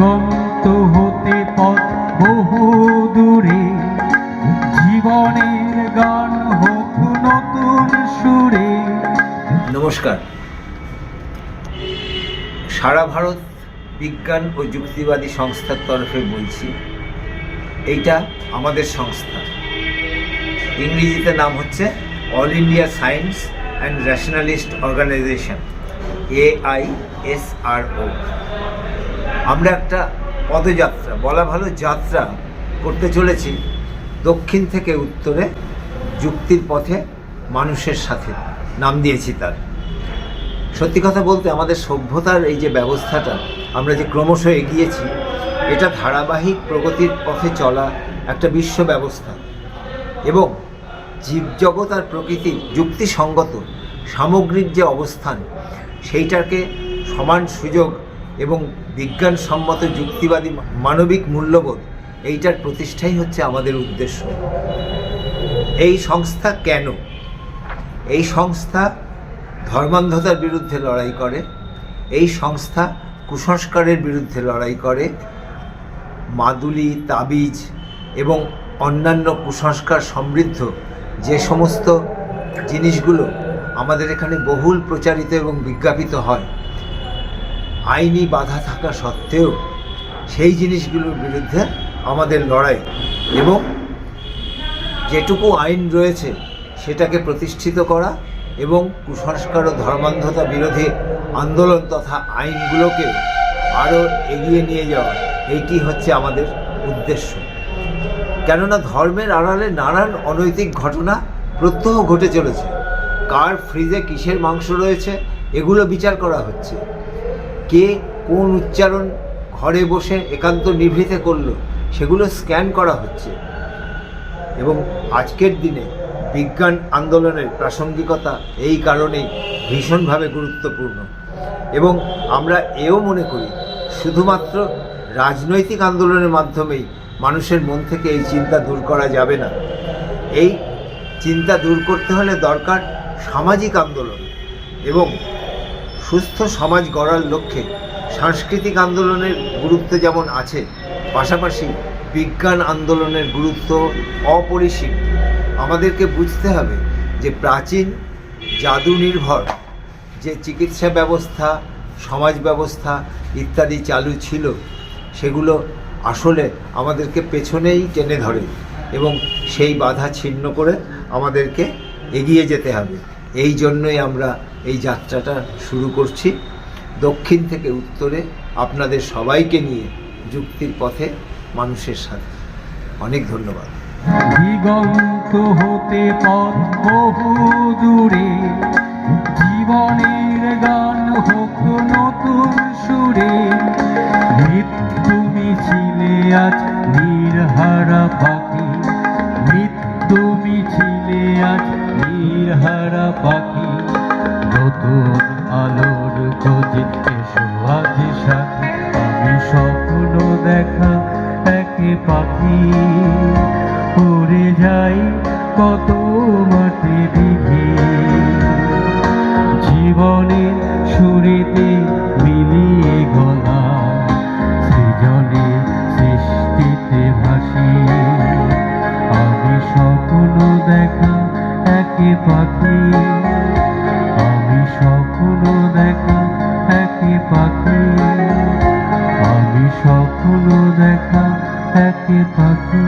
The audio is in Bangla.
দিগন্ত হতে পথ বহু দূরে। জীবনের গান হোক নতুন সুরে। নমস্কার। সারা ভারত বিজ্ঞান ও যুক্তিবাদী সংস্থার তরফে বলছি, এইটা আমাদের সংস্থা। ইংরেজিতে নাম হচ্ছে All India Science and Nationalist Organisation AI S R O. আমরা একটা পদযাত্রা, বলা ভালো যাত্রা করতে চলেছি দক্ষিণ থেকে উত্তরে যুক্তির পথে মানুষের সাথে, নাম দিয়েছি তার। সত্যি কথা বলতে আমাদের সভ্যতার এই যে ব্যবস্থাটা, আমরা যে ক্রমশ এগিয়েছি, এটা ধারাবাহিক প্রগতির পথে চলা একটা বিশ্ব ব্যবস্থা। এবং জীবজগৎ আর প্রকৃতির যুক্তিসঙ্গত, সামগ্রিক যে অবস্থান, সেইটাকে সমান সুযোগ এবং বিজ্ঞানসম্মত যুক্তিবাদী মানবিক মূল্যবোধ, এইটার প্রতিষ্ঠাই হচ্ছে আমাদের উদ্দেশ্য। এই সংস্থা কেন? এই সংস্থা ধর্মান্ধতার বিরুদ্ধে লড়াই করে, এই সংস্থা কুসংস্কারের বিরুদ্ধে লড়াই করে, মাদুলি, তাবিজ এবং অন্যান্য কুসংস্কার সমৃদ্ধ যে সমস্ত জিনিসগুলো আমাদের এখানে বহুল প্রচারিত এবং বিজ্ঞাপিত হয় আইনি বাধা থাকা সত্ত্বেও সেই জিনিসগুলোর বিরুদ্ধে আমাদের লড়াই এবং যেটুকু আইন রয়েছে সেটাকে প্রতিষ্ঠিত করা এবং কুসংস্কার ও ধর্মান্ধতা বিরোধী আন্দোলন তথা আইনগুলোকে আরও এগিয়ে নিয়ে যাওয়া, এইটি হচ্ছে আমাদের উদ্দেশ্য। কেননা ধর্মের আড়ালে নানান অনৈতিক ঘটনা প্রত্যহ ঘটে চলেছে। কার ফ্রিজে কিসের মাংস রয়েছে, এগুলো বিচার করা হচ্ছে। কে কোন উচ্চারণ ঘরে বসে একান্ত নিভৃতে করল, সেগুলো স্ক্যান করা হচ্ছে। এবং আজকের দিনে বিজ্ঞান আন্দোলনের প্রাসঙ্গিকতা এই কারণেই ভীষণভাবে গুরুত্বপূর্ণ। এবং আমরা এও মনে করি, শুধুমাত্র রাজনৈতিক আন্দোলনের মাধ্যমেই মানুষের মন থেকে এই চিন্তা দূর করা যাবে না। এই চিন্তা দূর করতে হলে দরকার সামাজিক আন্দোলন এবং সুস্থ সমাজ গড়ার লক্ষ্যে সাংস্কৃতিক আন্দোলনের গুরুত্ব যেমন আছে, পাশাপাশি বিজ্ঞান আন্দোলনের গুরুত্ব অপরিসীম। আমাদেরকে বুঝতে হবে যে প্রাচীন জাদু নির্ভর, যে চিকিৎসা ব্যবস্থা, সমাজ ব্যবস্থা ইত্যাদি চালু ছিল, সেগুলো আসলে আমাদেরকে পেছনেই টেনে ধরে এবং সেই বাধা ছিন্ন করে আমাদেরকে এগিয়ে যেতে হবে। এই জন্যই আমরা এই যাত্রাটা শুরু করছি। দক্ষিণ থেকে উত্তরে আপনাদের সবাইকে নিয়ে যুক্তির পথে মানুষের সাথে। অনেক ধন্যবাদ। দিগন্ত হতে পথ বহু দূরে, জীবনের গান হোক নতুন সুরে। মৃত্যু মিছিলে আজ নির্হারা পাখি, মৃত্যু মিছিলে আজ নির্হারা পাখি, নতুন আলোর খোঁজে এসো আজি সাথে। আমি স্বপ্ন দেখা একে পাখি, উড়ে যাই কত মাটি দিঘি। জীবনের সুরেতে একে পাখি। আমি স্বপ্ন দেখা একে পাখি। আমি স্বপ্ন দেখা একে পাখি।